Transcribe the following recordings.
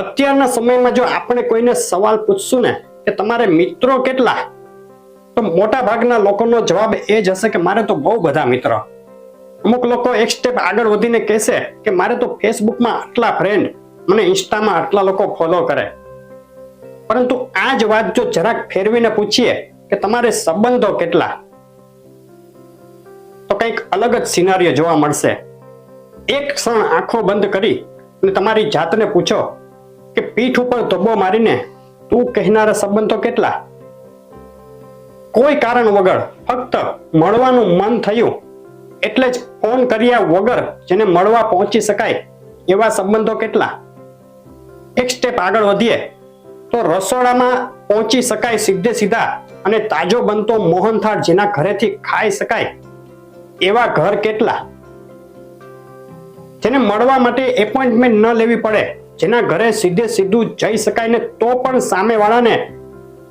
અત્યારના સમયમાં જો આપણે કોઈને સવાલ પૂછશું ને, કે તમારે મિત્રો કેટલા, તો મોટા ભાગના લોકોનો જવાબ એ જ હશે કે મારે તો બહુ બધા મિત્ર. અમુક લોકો એક સ્ટેપ આગળ વધીને કહેશે કે મારે તો ફેસબુકમાં આટલા ફ્રેન્ડ મને ઇન્સ્ટામાં આટલા લોકો ફોલો કરે. પરંતુ આ જ વાત જો જરાક ફેરવીને પૂછીએ કે તમારે સંબંધો કેટલા, તો કંઈક અલગ જ સિનારીઓ જોવા મળશે. એક ક્ષણ આંખો બંધ કરી અને તમારી જાતને પૂછો કે પીઠ ઉપર ધબ્બો મારીને તું કહેનારા સંબંધો કેટલા? કોઈ કારણ વગર ફક્ત મળવાનું મન થયું એટલે જ ફોન કર્યા વગર જેને મળવા પહોંચી શકાય એવા સંબંધો કેટલા? એક સ્ટેપ આગળ વધીએ તો રસોડામાં પહોંચી શકાય સીધે સીધા અને તાજો બનતો મોહનથાળ જેના ઘરેથી ખાઈ શકાય એવા ઘર કેટલા? જેને મળવા માટે એપોઇન્ટમેન્ટ ન લેવી પડે જેના ઘરે સીધે સીધું જઈ શકાય ને તો પણ સામેવાળાને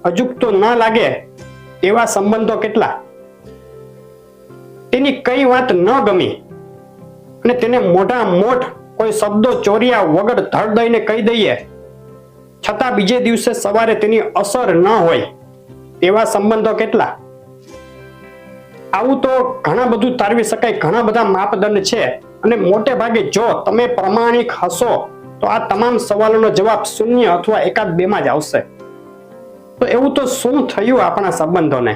અજુકતો ન લાગે એવા સંબંધો કેટલા? તેની કઈ વાત ન ગમી અને તેને મોઢા મોઠ કોઈ શબ્દો ચોર્યા વગર ધડ દઈને કહી દઈએ. છતાં બીજે દિવસે સવારે તેની અસર ન હોય એવા સંબંધો કેટલા? આવું તો ઘણા બધું તારવી શકાય, ઘણા બધા માપદંડ છે. અને મોટે ભાગે જો તમે પ્રમાણિક હશો તો આ તમામ સવાલોનો જવાબ શૂન્ય અથવા એકાદ બેમાં જ આવશે. તો એવું તો શું થયું આપણા સંબંધોને?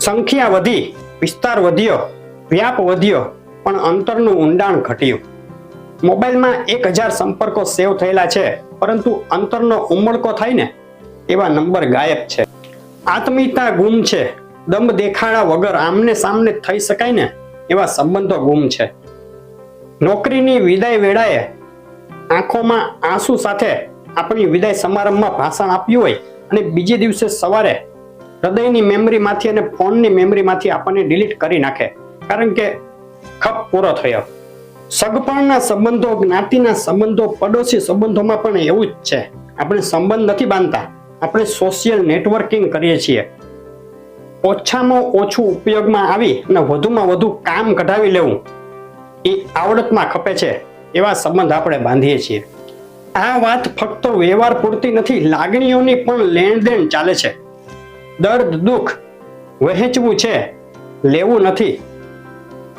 સંખ્યા વધી, વિસ્તાર વધ્યો, વ્યાપ વધ્યો, પણ અંતરનું ઊંડાણ ઘટ્યું. મોબાઈલમાં એક હજાર સંપર્કો સેવ થયેલા છે, પરંતુ અંતરનો ઉમળકો થાય ને, એવા નંબર ગાયબ છે. આત્મીયતા ગુમ છે દમ દેખાડા વગર આમને સામને થઈ શકાય ને, એવા સંબંધો ગુમ છે. નોકરીની વિદાય વેળાએ આંખોમાં આંસુ સાથે આપણી વિદાય સમારંભમાં ભાષણ આપ્યું હોય અને બીજે દિવસે સવારે હૃદયની મેમરીમાંથી અને ફોનની મેમરીમાંથી આપણને ડિલીટ કરી નાખે. કારણ કે ખપ પૂરો થયો. સગપણના સંબંધો, જ્ઞાતિના સંબંધો, પડોશી સંબંધોમાં પણ એવું જ છે. આપણે સંબંધ નથી બાંધતા. આપણે સોશિયલ નેટવર્કિંગ કરીએ છીએ. ઓછામાં ઓછું ઉપયોગમાં આવી અને વધુમાં વધુ કામ કઢાવી લેવું એ આવડતમાં ખપે છે. એવા સંબંધ આપણે બાંધીએ છીએ. આ વાત ફક્ત વ્યવહાર પૂરતી નથી, લાગણીઓની પણ લેણદેણ ચાલે છે. દર્દ, દુઃખ વહેંચવું છે, લેવું નથી.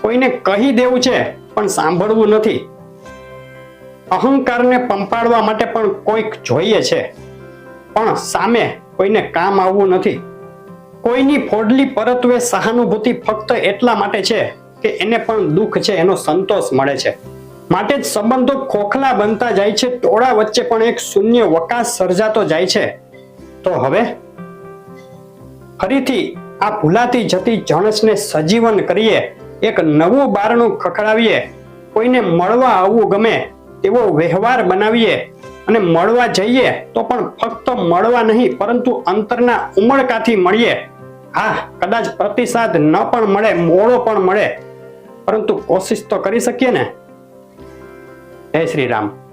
કોઈને કહી દેવું છે, પણ સાંભળવું નથી. અહંકારને પંપાડવા માટે પણ કોઈક જોઈએ છે, પણ સામે કોઈને કામ આવવું નથી. કોઈની ફોડલી પરત્વે સહાનુભૂતિ ફક્ત એટલા માટે છે કે એને પણ દુઃખ છે, એનો સંતોષ મળે છે. માટે જ સંબંધો ખોખલા બનતા જાય છે. ટોળા વચ્ચે પણ એક શૂન્ય વકાસ સર્જાતો જાય છે. તો હવે ફરીથી આ ભૂલાતી જતી જણસને સજીવન કરીએ. એક નવું બારણું ખખડાવીએ. કોઈને મળવા આવવું ગમે તેવો વ્યવહાર બનાવીએ. અને મળવા જઈએ તો પણ ફક્ત મળવા નહીં, પરંતુ અંતરના ઉમળકાથી મળીએ. હા, કદાચ પ્રતિસાદ ન પણ મળે, મોડો પણ મળે. પરંતુ કોશિશ તો કરી શકીએ ને? જય શ્રી રામ.